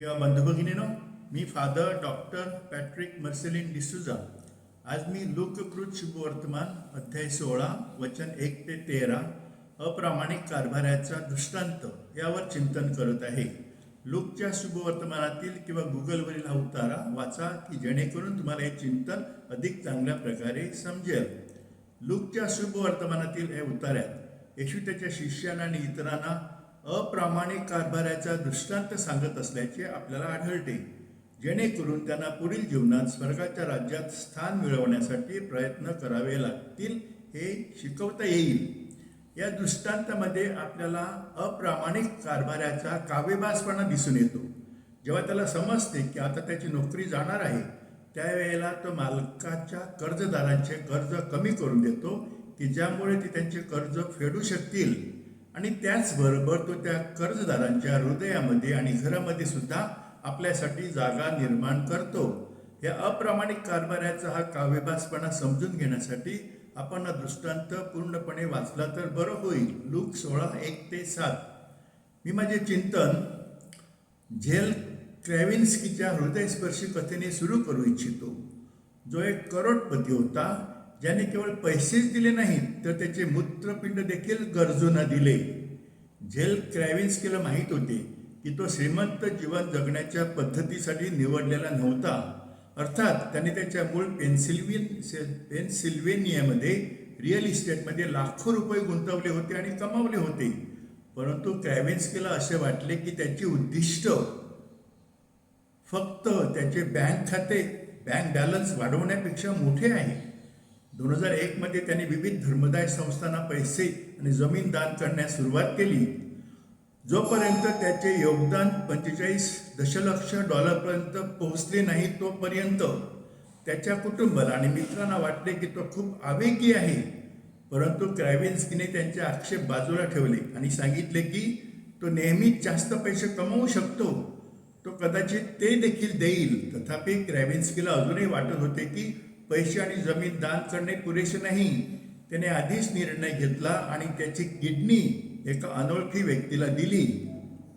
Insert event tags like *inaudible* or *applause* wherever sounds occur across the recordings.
किंवा बंधुभगिनीनो मी father doctor Patrick Marcellin D'Souza आज मी लोककृत शुभवर्तमान अध्याय सोळा वचन एक ते तेरा अप्रामाणिक कारभाराचा दृष्टांत यावर चिंतन करत आहे. लोकच्या शुभवर्तमानातील किंवा गुगलवरील हा उतारा वाचा की जेणेकरून तुम्हाला हे चिंतन अधिक चांगल्या प्रकारे समजेल. लूकच्या शुभवर्तमानातील या उतार्यात येशू त्याच्या शिष्यांना आणि इतरांना अप्रामाणिक कारभाराचा दृष्टांत सांगत असल्याचे आपल्याला आढळते. जेणेकरून त्यांना पुढील जीवनात स्वर्गाच्या राज्यात स्थान मिळवण्यासाठी प्रयत्न करावे लागतील हे शिकवता येईल. या दृष्टांतामध्ये आपल्याला अप्रामाणिक कारभाराचा कावेबाजपणा दिसून येतो. जेव्हा त्याला समजते की आता त्याची नोकरी जाणार आहे त्यावेळेला तो मालकाच्या कर्जदारांचे कर्ज कमी करून देतो की ज्यामुळे ते त्यांचे कर्ज फेडू शकतील. आणि त्याचबरोबर तो त्या कर्जदारांच्या हृदयामध्ये आणि घरामध्ये सुद्धा आपल्यासाठी जागा निर्माण करतो. या अप्रामाणिक कारभाराचा हा काव्यभासपणा समजून घेण्यासाठी आपण हा दृष्टांत पूर्णपणे वाचला तर बरं होईल. लूक सोळा एक ते सात. मी माझे चिंतन झेल क्रॅविन्स्कीच्या हृदयस्पर्शी कथेने सुरू करू इच्छितो. जो एक करोडपती होता ज्याने केवळ पैसेच दिले नाहीत तर त्याचे मूत्रपिंड देखील गरजूंना दिले. झेल क्रॅविन्स्कीला माहीत होते की तो श्रीमंत जीवन जगण्याच्या पद्धतीसाठी निवडलेला नव्हता. अर्थात त्याने त्याच्या मूळ पेन्सिल्विन पेन्सिल्वेनियामध्ये रिअल इस्टेटमध्ये लाखो रुपये गुंतवले होते आणि कमावले होते. परंतु क्रॅव्हिन्स्कीला असे वाटले की त्याची उद्दिष्ट फक्त त्याचे बँक खाते बँक बॅलन्स वाढवण्यापेक्षा मोठे आहे. दोन हजार एकमध्ये त्यांनी विविध धर्मदाय संस्थांना पैसे आणि जमीन दान करण्यास सुरुवात केली. जोपर्यंत त्याचे योगदान पंचेचाळीस दशलक्ष डॉलरपर्यंत पोहोचले नाही तोपर्यंत त्याच्या कुटुंबाला आणि मित्रांना वाटले की तो खूप आवेगी आहे. परंतु क्रॅविन्स्कीने त्यांचे आक्षेप बाजूला ठेवले आणि सांगितले की तो नेहमीच जास्त पैसे कमवू शकतो. तो कदाचित ते देखील देईल. तथापि क्रॅविन्स्कीला अजूनही वाटत होते की पैसे आणि जमीन दान करणे पुरेसे नाही. त्याने आधीच निर्णय घेतला आणि त्याची किडनी एका अनोळखी व्यक्तीला दिली.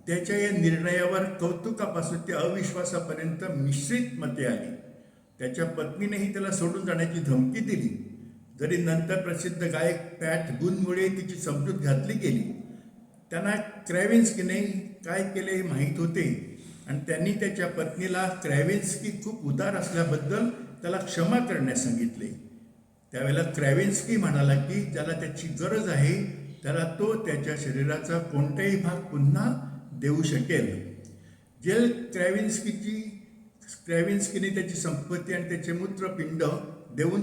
त्याच्या या निर्णयावर कौतुकापासून ते अविश्वासापर्यंत मिश्रित मते आली. त्याच्या पत्नीनेही त्याला सोडून जाण्याची धमकी दिली. जरी नंतर प्रसिद्ध गायक पॅट गुनमुळे तिची समजूत घातली गेली. त्यांना क्रॅव्हिन्स्कीने काय केले हे माहीत होते. आणि त्यांनी त्याच्या पत्नीला क्रॅव्हिन्स्की खूप उदार असल्याबद्दल त्याला क्षमा करण्यास सांगितले. त्यावेळेला क्रॅविन्स्की म्हणाला की ज्याला त्याची गरज आहे त्याला तो त्याच्या शरीराचा कोणताही भाग पुन्हा देऊ शकेल. जेल क्रॅविन्स्कीची क्रॅविन्स्कीने त्याची संपत्ती आणि त्याचे मूत्रपिंड देऊन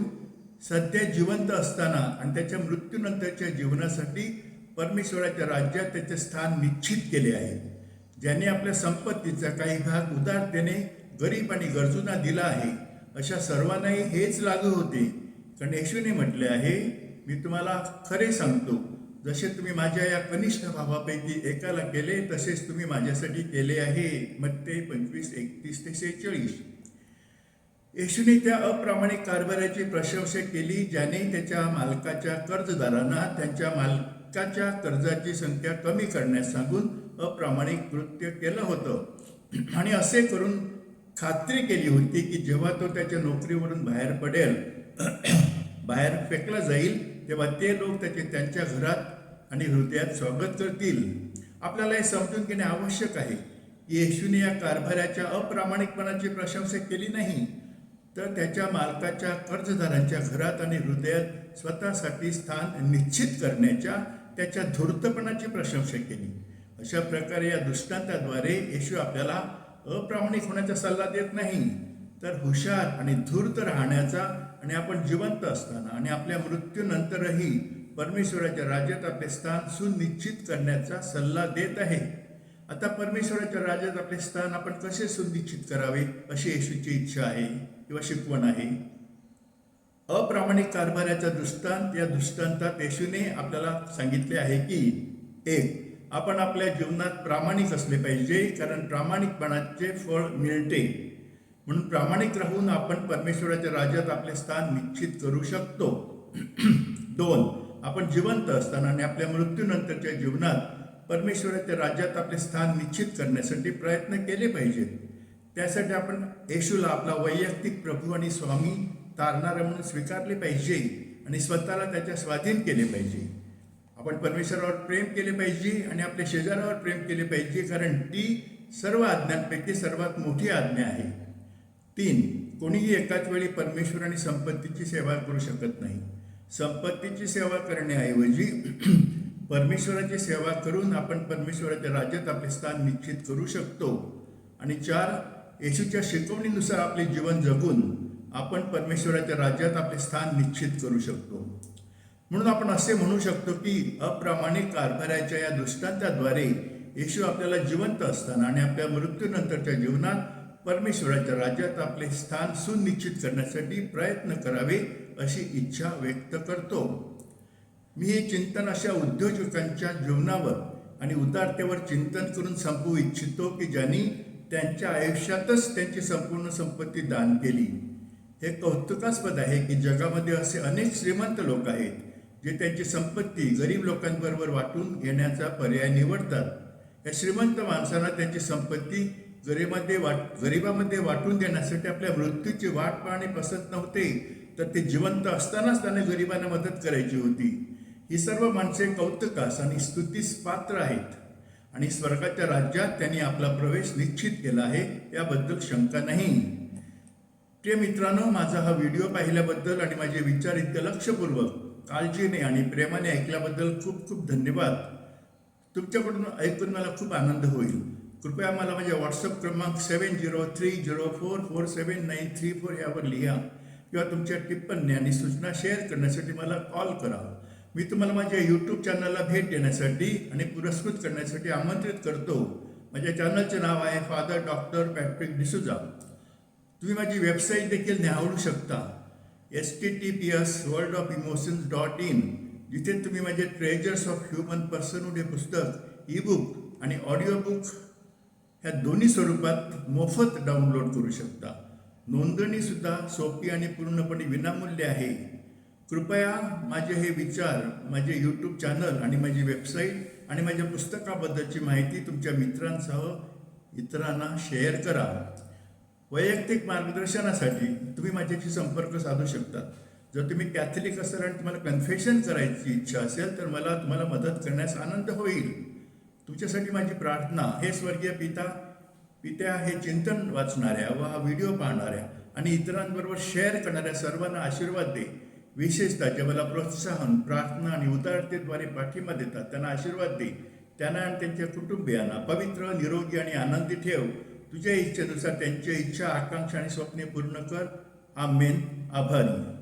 सध्या जिवंत असताना आणि त्याच्या मृत्यूनंतरच्या जीवनासाठी परमेश्वराच्या राज्यात त्याचे स्थान निश्चित केले आहे. ज्याने आपल्या संपत्तीचा काही भाग उदारतेने गरीब आणि गरजूंना दिला आहे. अशा सर्वांनाही हेच लागू होते. कारण येशूने म्हटले आहे मी तुम्हाला खरे सांगतो. जसे तुम्ही माझ्या या कनिष्ठ भावापैकी एकाला केले तसेच तुम्ही माझ्यासाठी केले आहे. मग ते पंचवीस एकतीस ते सेहेचाळीस. येशूने त्या अप्रामाणिक कारभाराची प्रशंसा केली ज्याने त्याच्या मालकाच्या कर्जदारांना त्यांच्या मालकाच्या कर्जाची संख्या कमी करण्यास सांगून अप्रामाणिक कृत्य केलं होतं. आणि असे करून खात्री केली होती की जेव्हा तो त्याच्या नोकरीवरून बाहेर पडेल *clears throat* बाहेर फेकला जाईल तेव्हा ते लोक त्याचे त्यांच्या घरात आणि हृदयात स्वागत करतील. आपल्याला हे समजून घेणे आवश्यक आहे की येशूने या कारभाराच्या अप्रामाणिकपणाची प्रशंसा केली नाही. तर त्याच्या मालकाच्या कर्जदारांच्या घरात आणि हृदयात स्वतःसाठी स्थान निश्चित करण्याच्या त्याच्या धूर्तपणाची प्रशंसा केली. अशा प्रकारे या दृष्टांताद्वारे येशू आपल्याला अप्रामाणिक होण्याचा सल्ला देत नाही तर हुशार आणि धूर्त राहण्याचा आणि आपण जिवंत असताना आणि आपल्या मृत्यूनंतरही परमेश्वराच्या राज्यात आपले स्थान सुनिश्चित करण्याचा सल्ला देत आहे. आता परमेश्वराच्या राज्यात आपले स्थान आपण कसे सुनिश्चित करावे अशी येशूची इच्छा आहे किंवा शिकवण आहे? अप्रामाणिक कारभाराचा दृष्टांत या दृष्टांतात येशूने आपल्याला सांगितले आहे की एक आपण आपल्या जीवनात प्रामाणिक असले पाहिजे कारण प्रामाणिकपणाचे फळ मिळते. म्हणून प्रामाणिक राहून आपण परमेश्वराच्या राज्यात आपले स्थान निश्चित करू शकतो. *clears throat* दोन आपण जिवंत असताना आणि आपल्या मृत्यूनंतरच्या जीवनात परमेश्वराच्या राज्यात आपले स्थान निश्चित करण्यासाठी प्रयत्न केले पाहिजेत. त्यासाठी आपण येशूला आपला वैयक्तिक प्रभू आणि स्वामी तारणारा म्हणून स्वीकारले पाहिजे आणि स्वतःला त्याच्या स्वाधीन केले पाहिजे. आपण परमेश्वरावर प्रेम केले पाहिजे आणि आपल्या शेजारावर प्रेम केले पाहिजे कारण ती सर्व आज्ञांपैकी सर्वात मोठी आज्ञा आहे. तीन कोणीही एकाच वेळी परमेश्वर आणि संपत्तीची सेवा करू शकत नाही. संपत्तीची सेवा करण्याऐवजी *clears throat* परमेश्वराची सेवा करून आपण परमेश्वराच्या राज्यात आपले स्थान निश्चित करू शकतो. आणि चार येशूच्या शिकवणीनुसार आपले जीवन जगून आपण परमेश्वराच्या राज्यात आपले स्थान निश्चित करू शकतो. म्हणून आपण असे म्हणू शकतो की अप्रामाणिक कारभाराच्या या दृष्टांताद्वारे येशू आपल्याला जिवंत असताना आणि आपल्या मृत्यूनंतरच्या जीवनात परमेश्वराच्या राज्यात आपले स्थान सुनिश्चित करण्यासाठी प्रयत्न करावे अशी इच्छा व्यक्त करतो. मी हे चिंतन अशा उद्योजकांच्या जीवनावर आणि उदारतेवर चिंतन करून संपवू इच्छितो की ज्यांनी त्यांच्या आयुष्यातच त्यांची संपूर्ण संपत्ती दान केली. हे कौतुकास्पद आहे की जगामध्ये असे अनेक श्रीमंत लोक आहेत. जे त्यांची संपत्ती गरीब लोकांबरोबर वाटून घेण्याचा पर्याय निवडतात. या श्रीमंत माणसांना त्यांची संपत्ती गरिबामध्ये वाट गरिबामध्ये वाटून देण्यासाठी आपल्या मृत्यूची वाट पाहणे पसंत नव्हते तर ते जिवंत असतानाच त्यांना गरिबांना मदत करायची होती. ही सर्व माणसे कौतुकास आणि स्तुतीस पात्र आहेत. आणि स्वर्गाच्या राज्यात त्यांनी आपला प्रवेश निश्चित केला आहे याबद्दल शंका नाही. प्रिय मित्रांनो माझा हा व्हिडिओ पाहिल्याबद्दल आणि माझे विचार इतके लक्षपूर्वक काळजीने आणि प्रेमाने ऐकल्याबद्दल खूप खूप धन्यवाद. तुमच्याकडून ऐकून मला खूप आनंद होईल. कृपया मला माझ्या व्हॉट्सअप क्रमांक seven zero three zero four four seven nine three four यावर लिहा किंवा तुमच्या टिप्पणी आणि सूचना शेअर करण्यासाठी मला कॉल करा. मी तुम्हाला माझ्या यूट्यूब चॅनलला भेट देण्यासाठी आणि पुरस्कृत करण्यासाठी आमंत्रित करतो. माझ्या चॅनलचे नाव आहे फादर डॉक्टर पॅट्रिक डिसुजा तुम्ही माझी वेबसाईट देखील निहाळू शकता. S T T P S world of emotions dot in जिथे तुम्ही माझे ट्रेजर्स ऑफ ह्युमन पर्सनहूड हे पुस्तक ई बुक आणि ऑडिओ बुक ह्या दोन्ही स्वरूपात मोफत डाउनलोड करू शकता. नोंदणीसुद्धा सोपी आणि पूर्णपणे विनामूल्य आहे. कृपया माझे हे विचार माझे यूट्यूब चॅनल आणि माझी वेबसाईट आणि माझ्या पुस्तकाबद्दलची माहिती तुमच्या मित्रांसह इतरांना शेअर करा. वैयक्तिक मार्गदर्शनासाठी तुम्ही माझ्याशी संपर्क साधू शकता. जर तुम्ही कॅथलिक असाल आणि तुम्हाला कन्फेशन करायची इच्छा असेल तर मला तुम्हाला मदत करण्यास आनंद होईल. तुमच्यासाठी माझी प्रार्थना हे स्वर्गीय पिता पित्या हे चिंतन वाचणाऱ्या व हा व्हिडिओ पाहणाऱ्या आणि इतरांबरोबर शेअर करणाऱ्या सर्वांना आशीर्वाद दे. विशेषतः जे मला प्रोत्साहन प्रार्थना आणि उदारतेद्वारे पाठिंबा देतात त्यांना आशीर्वाद दे. त्यांना आणि त्यांच्या कुटुंबियांना पवित्र निरोगी आणि आनंदी ठेव. तुझ्या इच्छेनुसार त्यांच्या इच्छा आकांक्षा आणि स्वप्ने पूर्ण कर. आमेन. आभारी.